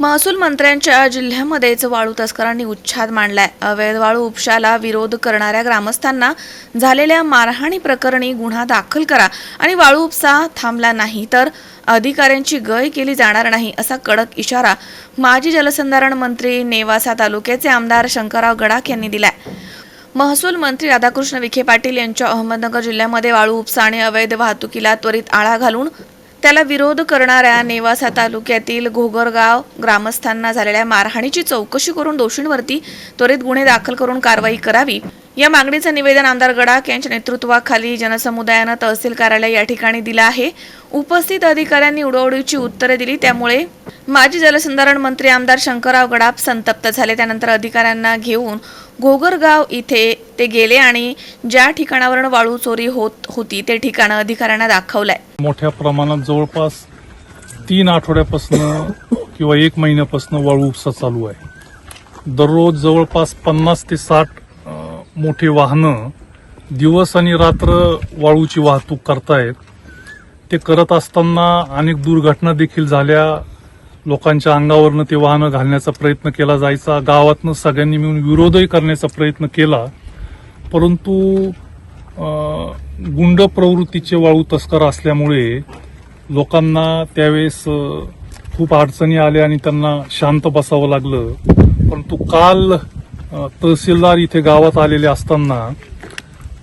महसूल मंत्र्यांच्या जिल्ह्यामध्येच वाळू तस्करांनी उच्छाद मांडलाय. अवैध वाळू उपशाला विरोध करणाऱ्या ग्रामस्थांना झालेल्या मारहाणी प्रकरणी गुन्हा दाखल करा आणि वाळू उपसा थांबला नाही तर अधिकाऱ्यांची गय केली जाणार नाही असा कडक इशारा माजी जलसंधारण मंत्री नेवासा तालुक्याचे आमदार शंकरराव गडाख यांनी दिलाय. महसूल मंत्री राधाकृष्ण विखे पाटील यांच्या अहमदनगर जिल्ह्यामध्ये वाळू उपसा आणि अवैध वाहतुकीला त्वरित आळा घालून त्याला विरोध करणाऱ्या नेवासा तालुक्यातील घोगरगाव ग्रामस्थांना झालेल्या मारहाणीची चौकशी करून दोषींवरती त्वरित गुन्हे दाखल करून कारवाई करावी. या मागणीचं निवेदन आमदार गडाख यांच्या नेतृत्वाखाली जनसमुदायानं तहसील कार्यालय या ठिकाणी दिलं आहे. उपस्थित अधिकाऱ्यांनी उडवडीची उत्तरे दिली. त्यामुळे माजी जलसंधारण मंत्री आमदार शंकरराव गडाप संतप्त झाले. त्यानंतर अधिकाऱ्यांना घेऊन घोगरगाव इथे ते गेले आणि ज्या ठिकाणावरून वाळू चोरी होत होती ते ठिकाण अधिकाऱ्यांना दाखवलंय. मोठ्या प्रमाणात जवळपास तीन आठवड्यापासून किंवा एक महिन्यापासून वाळू उपसा चालू आहे. दररोज जवळपास पन्नास ते साठ मोठी वाहनं दिवस आणि रात्र वाळूची वाहतूक करतायत. ते करत असताना अनेक दुर्घटना देखील झाल्या. लोकांच्या अंगावरनं ते वाहनं घालण्याचा प्रयत्न केला जायचा. गावातनं सगळ्यांनी मिळून विरोधही करण्याचा प्रयत्न केला. परंतु गुंड प्रवृत्तीचे वाळू तस्कर असल्यामुळे लोकांना त्यावेळेस खूप अडचणी आल्या आणि त्यांना शांत बसावं लागलं. परंतु काल तहसीलदार इथे गावात आलेले असताना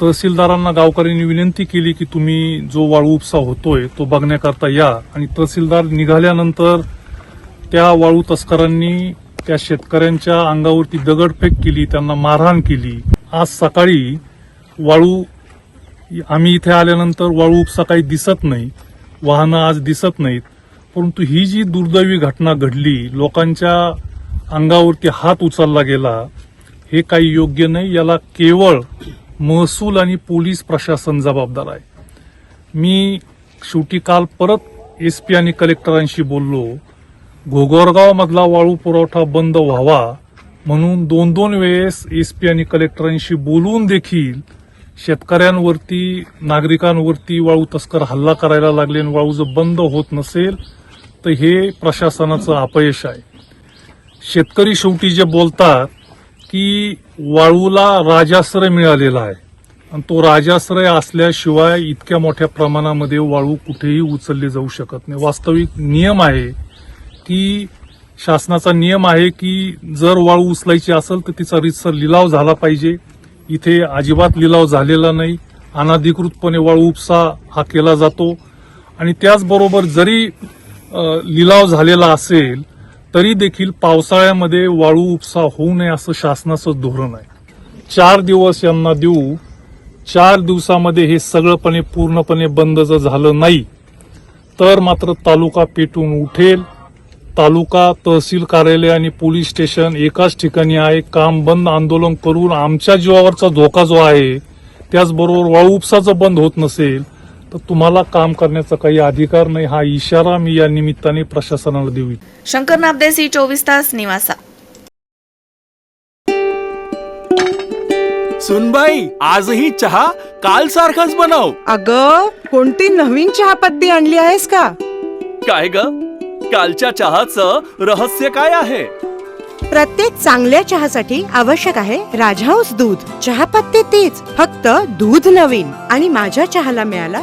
तहसीलदारांना गावकऱ्यांनी विनंती केली की तुम्ही जो वाळू उपसा होतोय तो बघण्याकरता या. आणि तहसीलदार निघाल्यानंतर त्या वाळू तस्करांनी त्या शेतकऱ्यांच्या अंगावरती दगडफेक केली त्यांना मारहाण केली. आज सकाळी वाळू आम्ही इथे आल्यानंतर वाळू उपसा काही दिसत नाही वाहनं आज दिसत नाहीत. परंतु ही जी दुर्दैवी घटना घडली लोकांच्या अंगावरती हात उचलला गेला हे काही योग्य नाही याला केवळ महसूल आणि पोलीस प्रशासन जबाबदार आहे. मी शेवटी काल परत एस पी आणि कलेक्टरांशी बोललो घोगोरगावमधला वाळू पुरवठा बंद व्हावा म्हणून दोन दोन वेळेस एस पी आणि कलेक्टरांशी बोलून देखील शेतकऱ्यांवरती नागरिकांवरती वाळू तस्कर हल्ला करायला लागले आणि वाळू जर बंद होत नसेल तर हे प्रशासनाचं अपयश आहे. शेतकरी शेवटी जे बोलतात की वाळूला राजाश्रय मिळालेला आहे. आणि तो राजाश्रय असल्याशिवाय इतक्या मोठ्या प्रमाणामध्ये वाळू कुठेही उचलली जाऊ शकत नाही. वास्तविक नियम आहे की शासनाचा नियम आहे की जर वाळू उचलायची असेल तर तिचा रितसर लिलाव झाला पाहिजे. इथे अजिबात लिलाव झालेला नाही. अनाधिकृतपणे वाळू उपसा हा केला जातो. आणि त्याचबरोबर जरी लिलाव झालेला असेल तरी देखील पावसाळ्यामध्ये वाळू उपसा होऊ नये असं शासनाचं धोरण आहे. चार दिवस यांना देऊ चार दिवसामध्ये हे सगळंपणे पूर्णपणे बंद जर झालं नाही तर मात्र तालुका पेटून उठेल. तालुका तहसील कार्यालय आणि पोलीस स्टेशन एकाच ठिकाणी आहे. काम बंद आंदोलन करून आमच्या जीवावरचा धोका जो आहे त्याचबरोबर वाळू उपसाचं बंद होत नसेल तर तुम्हाला काम करण्याचा काही अधिकार नाही हा इशारा मी या निमित्ताने प्रशासनाला देऊ. शंकर नाबदे सी चोवीस तास निवासा. सुनबाई आजही चहा काल सारखाच बनव. अग कोणती नवीन चहापत्ती आणली आहेस का? काय ग? कालच्या चहाचं रहस्य काय आहे? प्रत्येक चांगल्या चहासाठी आवश्यक आहे राजहंस दूध. चहापत्ती तीच फक्त दूध नवीन. आणि माझ्या चहाला मिळाला